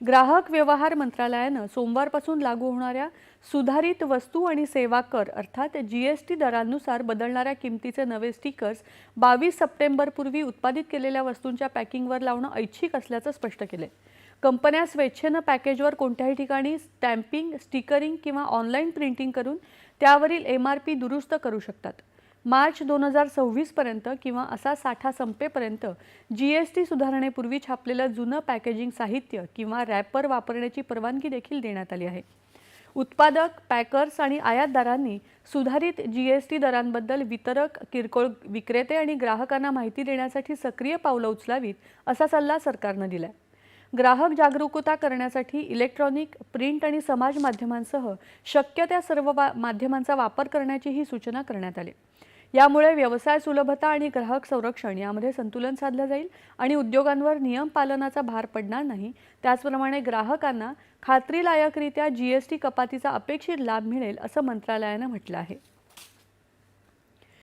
ग्राहक व्यवहार मंत्रालयानं सोमवारपासून लागू होणाऱ्या सुधारित वस्तू आणि सेवा कर अर्थात जी एस टी दरांनुसार बदलणाऱ्या किमतीचे नवे स्टिकर्स बावीस सप्टेंबरपूर्वी उत्पादित केलेल्या वस्तूंच्या पॅकिंगवर लावणं ऐच्छिक असल्याचं स्पष्ट केलं कंपन्या स्वेच्छेनं पॅकेजवर कोणत्याही ठिकाणी स्टॅम्पिंग स्टिकरिंग किंवा ऑनलाईन प्रिंटिंग करून त्यावरील एम आर पी दुरुस्त करू शकतात. मार्च दोन हजार सव्वीसपर्यंत किंवा असा साठा संपेपर्यंत जी एस टी सुधारणेपूर्वी छापलेलं जुनं पॅकेजिंग साहित्य किंवा रॅपर वापरण्याची परवानगी देखील देण्यात आली आहे. उत्पादक पॅकर्स आणि आयातदारांनी सुधारित जी एस टी दरांबद्दल वितरक किरकोळ विक्रेते आणि ग्राहकांना माहिती देण्यासाठी सक्रिय पावलं उचलावीत असा सल्ला सरकारनं दिलाय. ग्राहक जागरूकता करण्यासाठी इलेक्ट्रॉनिक प्रिंट आणि समाज माध्यमांसह शक्य त्या सर्व माध्यमांचा वापर करण्याची ही सूचना करण्यात आली. यामुळे व्यवसाय सुलभता आणि ग्राहक संरक्षण यामध्ये संतुलन साधलं जाईल आणि उद्योगांवर नियम पालनाचा भार पडणार नाही. त्याचप्रमाणे ग्राहकांना खात्रीलायकरित्या टी कपातीचा अपेक्षित लाभ मिळेल असं मंत्रालयानं म्हटलं आहे.